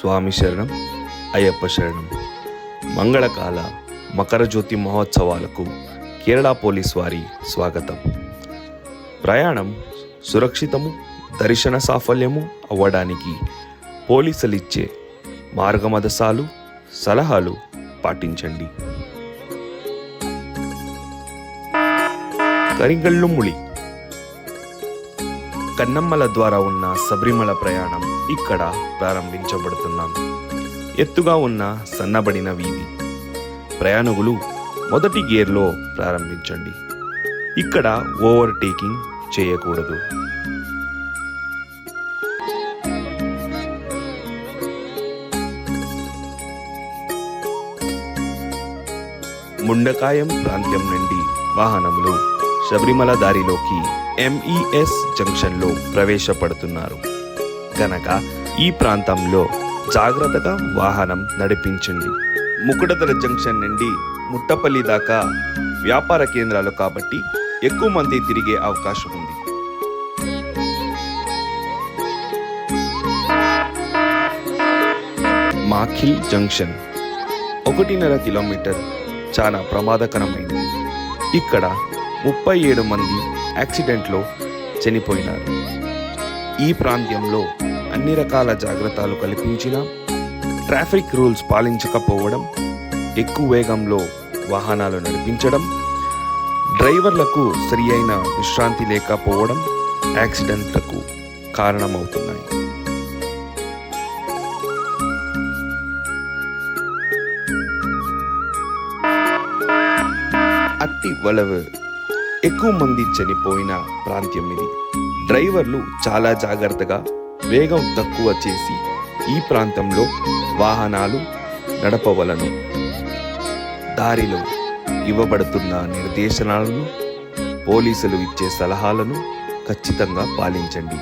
స్వామి శరణం అయ్యప్ప శరణం. మంగళకాల మకర జ్యోతి మహోత్సవాలకు కేరళ పోలీస్ వారి స్వాగతం. ప్రయాణం సురక్షితము దర్శన సాఫల్యము అవ్వడానికి పోలీసులు ఇచ్చే మార్గమదసాలు సలహాలు పాటించండి. కరింగళ్ళు ముళి కన్నమ్మల ద్వారా ఉన్న శబరిమల ప్రయాణం ఇక్కడ ప్రారంభించబడుతున్నాం. ఎత్తుగా ఉన్న సన్నబడిన వీధి ప్రయాణికులు మొదటి గేర్లో ప్రారంభించండి. ఇక్కడ ఓవర్టేకింగ్ చేయకూడదు. ముండకాయం ప్రాంతం నుండి వాహనములు శబరిమల దారిలోకి ఎంఈఎస్ జంక్షన్లో ప్రవేశపడుతున్నారు. కనుక ఈ ప్రాంతంలో జాగ్రత్తగా వాహనం నడిపించండి. ముకుడతల జంక్షన్ నుండి ముట్టపల్లి దాకా వ్యాపార కేంద్రాలు కాబట్టి ఎక్కువ మంది తిరిగే అవకాశం ఉంది. మాఖిల్ జంక్షన్ ఒకటిన్నర కిలోమీటర్. చాలా ప్రమాదకరమైనది. ఇక్కడ ముప్పై ఏడు మంది యాక్సిడెంట్లో చనిపోయినారు. ఈ ప్రాంతంలో అన్ని రకాల జాగ్రత్తలు కల్పించిన ట్రాఫిక్ రూల్స్ పాలించకపోవడం ఎక్కువ వేగంలో వాహనాలు నడిపించడం డ్రైవర్లకు సరి అయిన విశ్రాంతి లేకపోవడం యాక్సిడెంట్లకు కారణమవుతున్నాయి. అట్టి వలవ ఎక్కువ మంది చనిపోయిన ప్రాంతం ఇది. డ్రైవర్లు చాలా జాగ్రత్తగా వేగం తక్కువ చేసి ఈ ప్రాంతంలో వాహనాలు నడపవలను. దారిలో ఇవ్వబడుతున్న నిర్దేశనాలను పోలీసులు ఇచ్చే సలహాలను ఖచ్చితంగా పాలించండి.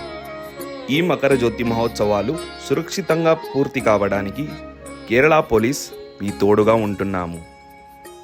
ఈ మకర జ్యోతి మహోత్సవాలు సురక్షితంగా పూర్తి కావడానికి కేరళ పోలీస్ మీ తోడుగా ఉంటున్నాము.